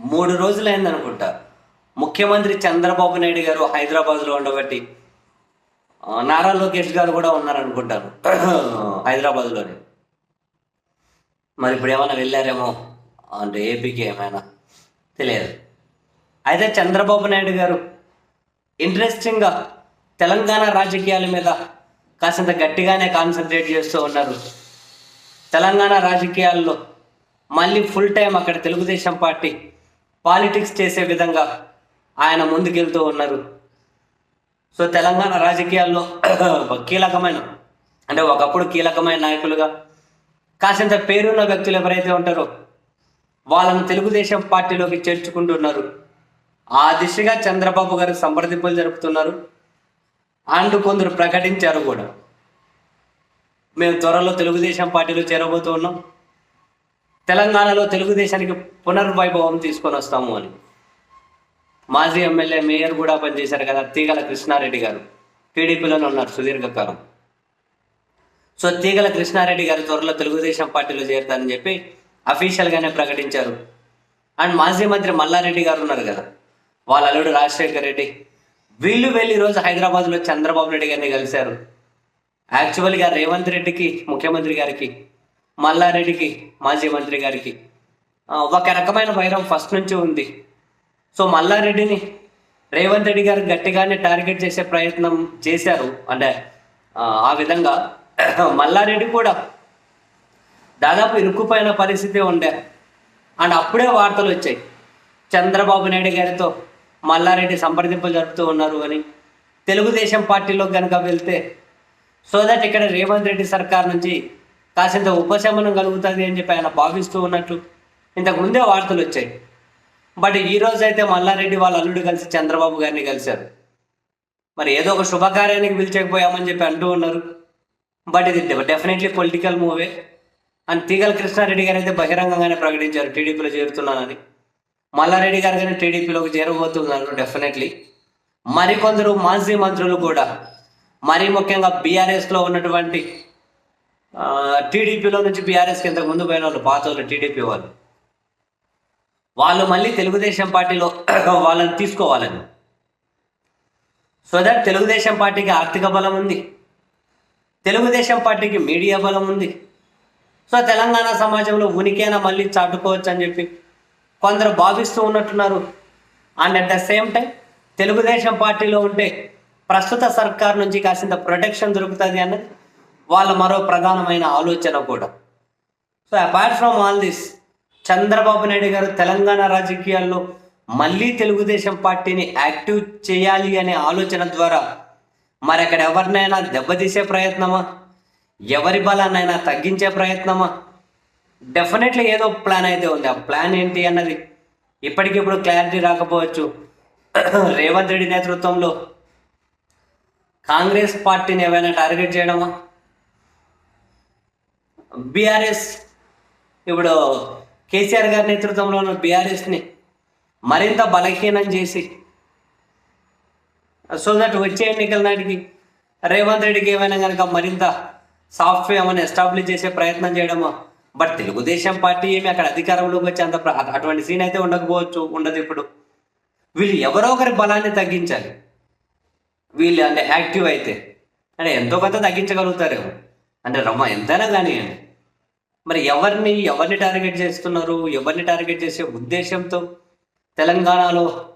మూడు రోజులైంది అనుకుంటా. ముఖ్యమంత్రి చంద్రబాబు నాయుడు గారు హైదరాబాద్లో ఉండబట్టి నారా లోకేష్ గారు కూడా ఉన్నారనుకుంటాను. హైదరాబాద్లోనే. మరి ఇప్పుడు ఏమైనా వెళ్ళారేమో? అంటే ఏపీకి ఏమైనా? తెలియదు. అయితే చంద్రబాబు నాయుడు గారు ఇంట్రెస్టింగ్గా తెలంగాణ రాజకీయాల మీద కాసింత గట్టిగానే కాన్సన్ట్రేట్ చేస్తూ ఉన్నారు. తెలంగాణ రాజకీయాల్లో మళ్ళీ ఫుల్ టైం అక్కడ తెలుగుదేశం పార్టీ పాలిటిక్స్ చేసే విధంగా ఆయన ముందుకెళ్తూ ఉన్నారు. సో తెలంగాణ రాజకీయాల్లో కీలకమైన అంటే ఒకప్పుడు కీలకమైన నాయకులుగా కాసింత పేరున్న వ్యక్తులు ఎవరైతే ఉంటారో వాళ్ళని తెలుగుదేశం పార్టీలోకి చేర్చుకుంటున్నారు ఆ దిశగా చంద్రబాబు గారు సంప్రదింపులు జరుపుతున్నారు. అంటూ కొందరు ప్రకటించారు కూడా. మేము త్వరలో తెలుగుదేశం పార్టీలో చేరబోతూ ఉన్నాం. తెలంగాణలో తెలుగుదేశానికి పునర్వైభవం తీసుకొని వస్తాము అని. మాజీ ఎమ్మెల్యే మేయర్ కూడా పనిచేశారు కదా తీగల కృష్ణారెడ్డి గారు. టీడీపీలోనే ఉన్నారు సుదీర్ఘకాలం. సో తీగల కృష్ణారెడ్డి గారు త్వరలో తెలుగుదేశం పార్టీలో చేరుతారని చెప్పి అఫీషియల్గానే ప్రకటించారు. అండ్ మాజీ మంత్రి మల్లారెడ్డి గారు ఉన్నారు కదా వాళ్ళ అల్లుడు రాజశేఖర్ రెడ్డి. వీళ్ళు వెళ్ళి ఈరోజు హైదరాబాద్లో చంద్రబాబు నాయుడు గారిని కలిశారు. యాక్చువల్గా రేవంత్ రెడ్డికి ముఖ్యమంత్రి గారికి మల్లారెడ్డికి మాజీ మంత్రి గారికి. ఒక రకమైన వైరం ఫస్ట్ నుంచి ఉంది. సో మల్లారెడ్డిని రేవంత్ రెడ్డి గారు గట్టిగానే టార్గెట్ చేసే ప్రయత్నం చేశారు. అంటే ఆ, ఆ విధంగా మల్లారెడ్డి కూడా దాదాపు ఇరుక్కుపోయిన పరిస్థితి ఉండే. అండ్ అప్పుడే వార్తలు వచ్చాయి. చంద్రబాబు నాయుడు గారితో మల్లారెడ్డి సంప్రదింపులు జరుపుతూ ఉన్నారు అని. తెలుగుదేశం పార్టీలో కనుక వెళ్తే సో దట్ ఇక్కడ రేవంత్ రెడ్డి సర్కార్ నుంచి కాసింత ఉపశమనం కలుగుతుంది అని చెప్పి ఆయన భావిస్తూ ఉన్నట్లు ఇంతకు ముందే వార్తలు వచ్చాయి. బట్ ఈ రోజు అయితే మల్లారెడ్డి వాళ్ళ అల్లుడు కలిసి చంద్రబాబు గారిని కలిశారు. మరి ఏదో ఒక శుభకార్యానికి పిలిచకపోయామని చెప్పి అంటూ ఉన్నారు. బట్ ఇది definitely political move. And Teegala Krishna Reddy garu అయితే బహిరంగంగానే ప్రకటించారు టీడీపీలో చేరుతున్నానని. మల్లారెడ్డి గారు కానీ టీడీపీలోకి చేరబోతున్నారు డెఫినెట్లీ. మరికొందరు మాజీ మంత్రులు కూడా. మరీ ముఖ్యంగా బీఆర్ఎస్లో ఉన్నటువంటి టీడీపీలో నుంచి బీఆర్ఎస్కి ఇంతకు ముందు పోయిన వాళ్ళు పాత వాళ్ళు టీడీపీ వాళ్ళు. వాళ్ళు మళ్ళీ తెలుగుదేశం పార్టీలో వాళ్ళని తీసుకోవాలని. సో దట్ తెలుగుదేశం పార్టీకి ఆర్థిక బలం ఉంది. తెలుగుదేశం పార్టీకి మీడియా బలం ఉంది. సో తెలంగాణ సమాజంలో ఉనికైనా మళ్ళీ చాటుకోవచ్చు అని చెప్పి కొందరు భావిస్తూ ఉన్నట్టున్నారు. And at the same time Telugu Desam పార్టీలో ఉంటే ప్రస్తుత సర్కార్ నుంచి కాసింత ప్రొటెక్షన్ దొరుకుతుంది అన్నది వాళ్ళ మరో ప్రధానమైన ఆలోచన కూడా. So apart from all this Chandrababu Naidu గారు తెలంగాణ రాజకీయాల్లో మళ్ళీ తెలుగుదేశం పార్టీని యాక్టివ్ చేయాలి అనే ఆలోచన ద్వారా మరి అక్కడ ఎవరినైనా దెబ్బతీసే ప్రయత్నమా? ఎవరి బలాన్నైనా తగ్గించే ప్రయత్నమా? డెఫినెట్లీ ఏదో ప్లాన్ అయితే ఉంది. ఆ ప్లాన్ ఏంటి అన్నది ఇప్పటికిప్పుడు క్లారిటీ రాకపోవచ్చు. రేవంత్ రెడ్డి నేతృత్వంలో కాంగ్రెస్ పార్టీని ఏమైనా టార్గెట్ చేయడమా? బీఆర్ఎస్ ఇప్పుడు కేసీఆర్ గారి నేతృత్వంలో ఉన్న బీఆర్ఎస్ని మరింత బలహీనం చేసి సో దట్ వచ్చే ఎన్నికల నాటికి రేవంత్ రెడ్డికి ఏమైనా కనుక మరింత సాఫ్ట్వేర్ ఏమైనా ఎస్టాబ్లిష్ చేసే ప్రయత్నం చేయడము? బట్ తెలుగుదేశం పార్టీ ఏమి అక్కడ అధికారంలోకి వచ్చే అంత అటువంటి సీన్ అయితే ఉండకపోవచ్చు ఉండదు ఇప్పుడు. వీళ్ళు ఎవరో ఒకరి బలాన్ని తగ్గించాలి. వీళ్ళు అంటే యాక్టివ్ అయితే. అంటే ఎంతో కొంత తగ్గించగలుగుతారేమో. అంటే రమ్మ ఎంతైనా కానివ్వండి మరి ఎవరిని ఎవరిని టార్గెట్ చేస్తున్నారు? ఎవరిని టార్గెట్ చేసే ఉద్దేశంతో తెలంగాణలో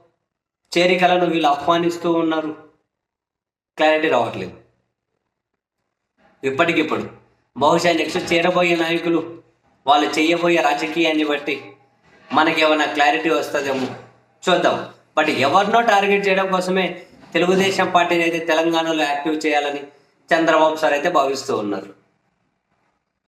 చేరికలను వీళ్ళు ఆహ్వానిస్తూ ఉన్నారు. క్లారిటీ రావట్లేదు. ఇప్పటికిప్పుడు బహుశా నెక్స్ట్ చేరబోయే నాయకులు వాళ్ళు చేయబోయే రాజకీయాన్ని బట్టి మనకి ఏమైనా క్లారిటీ వస్తుందేమో చూద్దాం. బట్ ఎవరినో టార్గెట్ చేయడం కోసమే తెలుగుదేశం పార్టీని అయితే తెలంగాణలో యాక్టివ్ చేయాలని చంద్రబాబు సార్ అయితే భావిస్తూ ఉన్నారు.